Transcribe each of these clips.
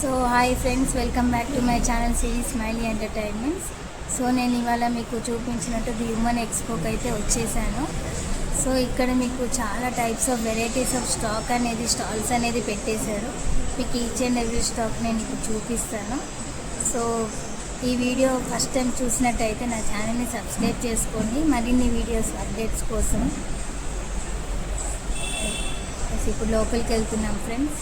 So hi friends welcome back to my channel Siri Smiley Entertainments so నేను ఇవాళ మీకు చూపించినట్టు ది హ్యూమన్ ఎక్స్పోకి అయితే వచ్చేసాను సో ఇక్కడ మీకు చాలా types of varieties of stock అనేది స్టాల్స్ అనేది పెట్టేశారు మీకు ఈచ్ అండ్ ఎవ్రీ స్టాక్ నేను ఇప్పుడు చూపిస్తాను సో ఈ వీడియో ఫస్ట్ టైం చూసినట్టయితే నా ఛానల్ని సబ్స్క్రైబ్ చేసుకోండి మరిన్ని వీడియోస్ అప్డేట్స్ కోసం ఇప్పుడు లోపలికి వెళ్తున్నాం friends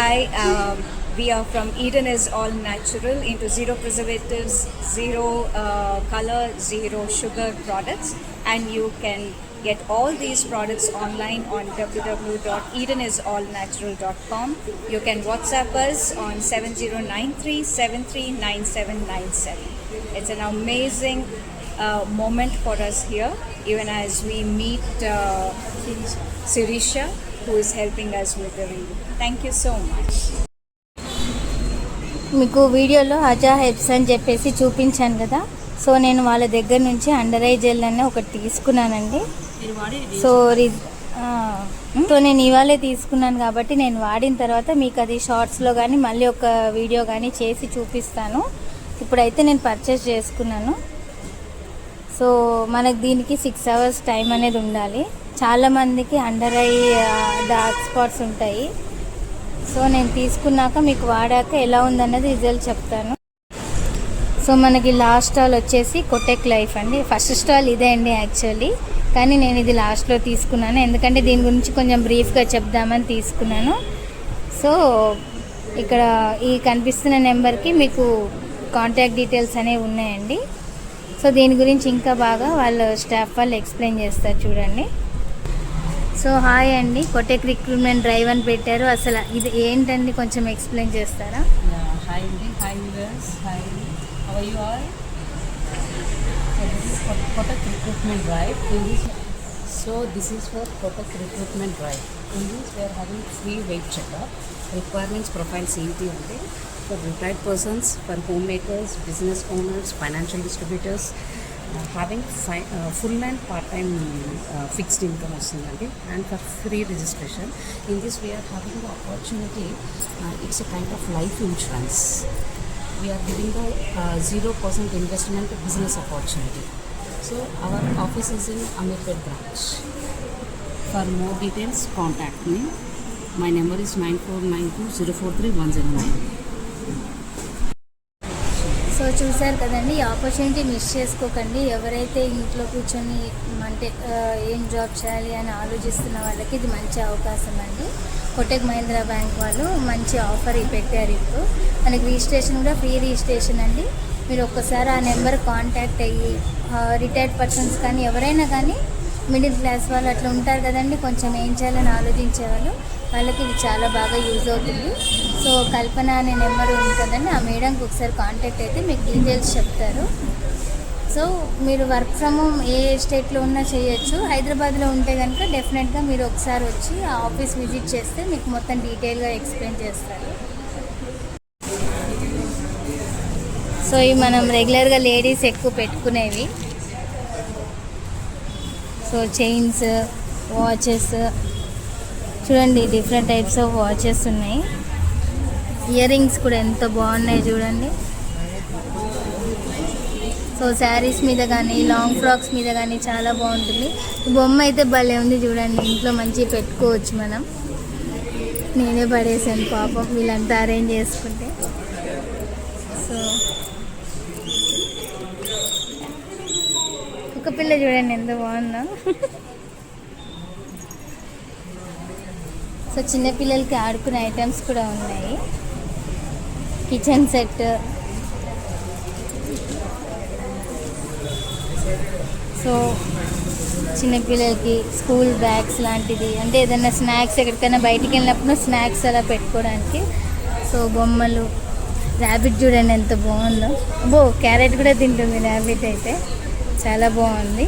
Hi, um, we are from Eden is All Natural into zero preservatives, zero uh, color, zero sugar products, and you can get all these products online on www.edenisallnatural.com. You can WhatsApp us on 7093739797. It's an amazing uh, moment for us here, even as we meet uh, Sirisha who is helping us with thank you so much మీకు వీడియోలో అజా హెప్స్ అని చెప్పేసి చూపించాను కదా so నేను వాళ్ళ దగ్గర నుంచి అండర్ ఐ జెల్ అనే ఒకటి తీసుకున్నానండి సో సో నేను ఇవాళే తీసుకున్నాను కాబట్టి నేను వాడిన తర్వాత మీకు అది షార్ట్స్లో కానీ మళ్ళీ ఒక వీడియో కానీ చేసి చూపిస్తాను ఇప్పుడైతే నేను పర్చేస్ చేసుకున్నాను సో మనకు దీనికి సిక్స్ అవర్స్ టైం అనేది ఉండాలి చాలామందికి అండర్ ఐ డార్క్ స్పాట్స్ ఉంటాయి సో నేను తీసుకున్నాక మీకు వాడాక ఎలా ఉందన్నది రిజల్ట్ చెప్తాను సో మనకి లాస్ట్ స్టాల్ వచ్చేసి కొటెక్ లైఫ్ అండి ఫస్ట్ స్టాల్ ఇదే అండి యాక్చువల్లీ కానీ నేను ఇది లాస్ట్లో తీసుకున్నాను ఎందుకంటే దీని గురించి కొంచెం బ్రీఫ్గా చెప్దామని తీసుకున్నాను సో ఇక్కడ ఈ కనిపిస్తున్న నెంబర్కి మీకు కాంటాక్ట్ డీటెయిల్స్ అనేవి ఉన్నాయండి సో దీని గురించి ఇంకా బాగా వాళ్ళు స్టాఫ్ వాళ్ళు ఎక్స్ప్లెయిన్ చేస్తారు చూడండి సో హాయ్ అండి కొటెక్ రిక్రూట్మెంట్ డ్రైవ్ అని పెట్టారు అసలు ఇది ఏంటండి కొంచెం ఎక్స్ప్లెయిన్ చేస్తారా హాయ్ అండి hi hi how you all so this for recruitment drive in so this is for Kotak recruitment drive in this having free weight checkup requirements profiles ఏంటి అంటే for retired persons for home makers business owners financial distributors Uh, having uh, full and part-time uh, fixed income vastundandi, and for free registration. In this we are having the opportunity, it's a kind of life insurance. We are giving the 0% investment business opportunity. So our office is in Amirpet branch. For more details, contact me. My number is 9492043109. చూశారు కదండి ఈ opportunity miss చేసుకోకండి ఎవరైతే ఇంట్లో కూర్చొని అంటే ఏం job చేయాలి అని ఆలోచిస్తున్న వాళ్ళకి ఇది మంచి అవకాశం అండి కోటక్ మహీంద్రా బ్యాంక్ వాళ్ళు మంచి ఆఫర్ పెట్టారు ఇప్పుడు మనకి రిజిస్ట్రేషన్ కూడా ఫ్రీ రిజిస్ట్రేషన్ అండి మీరు ఒక్కసారి ఆ నెంబర్ కాంటాక్ట్ అయ్యి రిటైర్డ్ పర్సన్స్ కానీ ఎవరైనా కానీ మిడిల్ క్లాస్ వాళ్ళు అట్లా ఉంటారు కదండి కొంచెం ఏం చేయాలని ఆలోచించే వాళ్ళు వాళ్ళకి ఇది చాలా బాగా యూజ్ అవుతుంది సో కల్పన అనే నెంబర్ ఉంటుందని ఆ మేడంకి ఒకసారి కాంటాక్ట్ అయితే మీకు డీటెయిల్స్ చెప్తారు సో మీరు వర్క్ ఫ్రమ్ హోమ్ ఏ స్టేట్లో ఉన్నా చేయొచ్చు హైదరాబాద్లో ఉంటే కనుక డెఫినెట్గా మీరు ఒకసారి వచ్చి ఆ ఆఫీస్ విజిట్ చేస్తే మీకు మొత్తం డీటెయిల్గా ఎక్స్ప్లెయిన్ చేస్తారు సో ఇవి మనం రెగ్యులర్గా లేడీస్ ఎక్కువ పెట్టుకునేవి సో చైన్స్ వాచెస్ చూడండి డిఫరెంట్ టైప్స్ ఆఫ్ వాచెస్ ఉన్నాయి ఇయర్ రింగ్స్ కూడా ఎంత బాగున్నాయి చూడండి సో శారీస్ మీద కానీ లాంగ్ ఫ్రాక్స్ మీద కానీ చాలా బాగుంటుంది బొమ్మ అయితే భలే ఉంది చూడండి ఇంట్లో మంచి పెట్టుకోవచ్చు మనం నేనే పడేసాను పాప వీళ్ళంతా అరేంజ్ చేసుకుంటే సో ఒక పిల్ల చూడండి ఎంత బాగుందో సో చిన్నపిల్లలకి ఆడుకునే ఐటమ్స్ కూడా ఉన్నాయి కిచెన్ సెట్ సో చిన్నపిల్లలకి స్కూల్ బ్యాగ్స్ లాంటిది అంటే ఏదైనా స్నాక్స్ ఎక్కడికైనా బయటికి వెళ్ళినప్పుడు స్నాక్స్ అలా పెట్టుకోవడానికి సో బొమ్మలు ర్యాబిట్ చూడండి ఎంత బాగుందో అబ్బో క్యారెట్ కూడా తింటుంది ర్యాబిట్ అయితే చాలా బాగుంది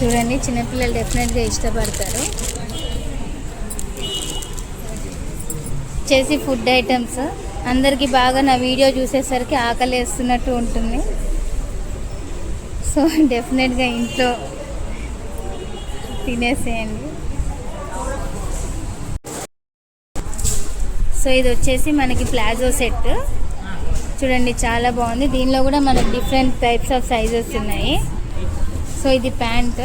చూడండి చిన్నపిల్లలు డెఫినెట్గా ఇష్టపడతారు వచ్చేసి ఫుడ్ ఐటమ్స్ అందరికీ బాగా నా వీడియో చూసేసరికి ఆకలి వేస్తున్నట్టు ఉంటుంది సో డెఫినెట్గా ఇంట్లో తినేసేయండి సో ఇది వచ్చేసి మనకి ప్లాజో సెట్ చూడండి చాలా బాగుంది దీనిలో కూడా మనకి డిఫరెంట్ టైప్స్ ఆఫ్ సైజెస్ ఉన్నాయి సో ఇది ప్యాంట్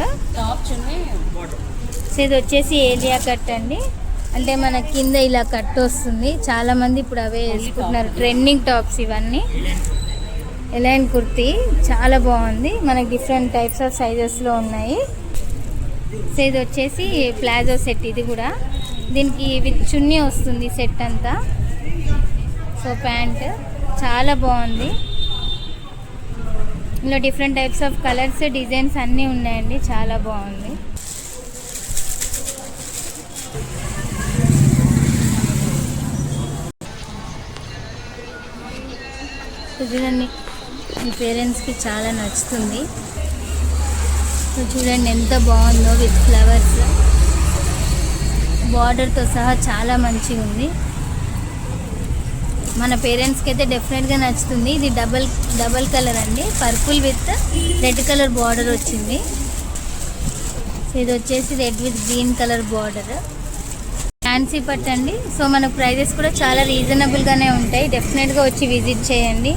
సో ఇది వచ్చేసి ఏలియా కట్ అండి అంటే మన కింద ఇలా కట్ వస్తుంది చాలామంది ఇప్పుడు అవే వేసుకుంటున్నారు ట్రెండింగ్ టాప్స్ ఇవన్నీ ఎలైన్ కుర్తీ చాలా బాగుంది మనకి డిఫరెంట్ టైప్స్ ఆఫ్ సైజెస్లో ఉన్నాయి సో ఇది వచ్చేసి ప్లాజో సెట్ ఇది కూడా దీనికి విత్ చున్నీ వస్తుంది సెట్ అంతా సో ప్యాంట్ చాలా బాగుంది ఇందులో different types of colours designs అన్నీ ఉన్నాయండి చాలా బాగుంది చూడండి మీ పేరెంట్స్కి చాలా నచ్చుతుంది చూడండి ఎంత బాగుందో విత్ ఫ్లవర్స్ బార్డర్తో సహా చాలా మంచిగా ఉంది మన పేరెంట్స్కి అయితే డెఫినెట్గా నచ్చుతుంది ఇది డబల్ డబల్ కలర్ అండి purple with red colour border వచ్చింది ఇది వచ్చేసి red with green colour border fancy పట్ అండి సో మనకు ప్రైజెస్ కూడా చాలా రీజనబుల్గానే ఉంటాయి డెఫినెట్గా వచ్చి విజిట్ చేయండి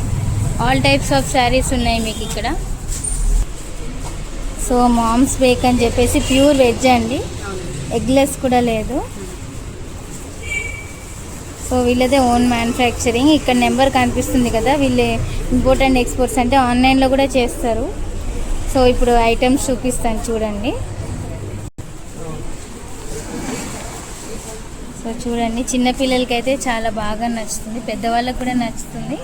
ఆల్ టైప్స్ ఆఫ్ శారీస్ ఉన్నాయి మీకు ఇక్కడ సో మామ్స్ బేక్ అని చెప్పేసి ప్యూర్ వెజ్ అండి ఎగ్లెస్ కూడా లేదు సో వీళ్ళదే ఓన్ మ్యానుఫ్యాక్చరింగ్ ఇక్కడ నెంబర్ కనిపిస్తుంది కదా వీళ్ళే ఇంపార్టెంట్ ఎక్స్పోర్ట్స్ అంటే ఆన్లైన్లో కూడా చేస్తారు సో ఇప్పుడు ఐటమ్స్ చూపిస్తాను చూడండి సో చూడండి చిన్నపిల్లలకి అయితే చాలా బాగా నచ్చుతుంది పెద్దవాళ్ళకు కూడా నచ్చుతుంది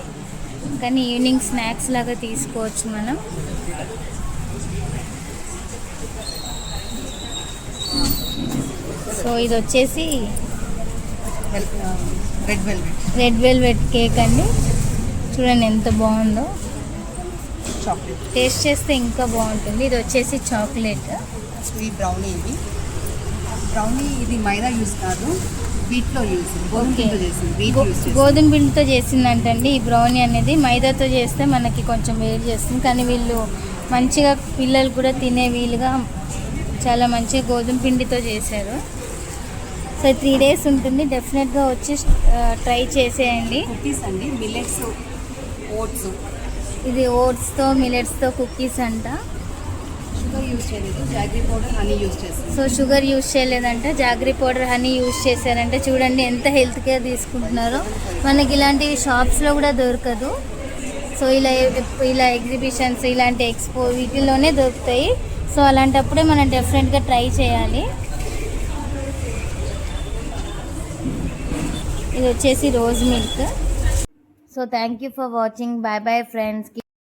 కానీ ఈవినింగ్ స్నాక్స్ లాగా తీసుకోవచ్చు మనం సో ఇది వచ్చేసి red velvet uh, red velvet cake అండి చూడండి ఎంత బాగుందో చాక్లెట్ టేస్ట్ చేస్తే ఇంకా బాగుంటుంది ఇది వచ్చేసి చాక్లెట్ స్వీట్ బ్రౌనీ ఇది బ్రౌనీ ఇది మైదా యూస్ కాదు గోధుమ పిండితో చేసిందంటండి ఈ బ్రౌనీ అనేది మైదాతో చేస్తే మనకి కొంచెం వేడి చేస్తుంది కానీ వీళ్ళు మంచిగా పిల్లలు కూడా తినే వీలుగా చాలా మంచిగా గోధుమ పిండితో చేశారు సో త్రీ డేస్ ఉంటుంది డెఫినెట్గా వచ్చి ట్రై చేసేయండి కుకీస్ అండి మిలెట్స్ ఓట్స్ ఇది ఓట్స్తో మిలెట్స్తో కుకీస్ అంట యూస్ చేయలేదు జాగ్రీ పౌడర్ హనీ యూస్ చేస్తాను సో షుగర్ యూస్ చేయలేదంట జాగ్రీ పౌడర్ హనీ యూస్ చేశారంటే చూడండి ఎంత హెల్త్ కేర్ తీసుకుంటున్నారో మనకి ఇలాంటివి షాప్స్లో కూడా దొరకదు సో ఇలా ఇలా ఎగ్జిబిషన్స్ ఇలాంటి ఎక్స్పో వీటిల్లోనే దొరుకుతాయి సో అలాంటప్పుడే మనం డిఫరెంట్గా ట్రై చేయాలి ఇది వచ్చేసి rose milk so thank you for watching bye bye ఫ్రెండ్స్కి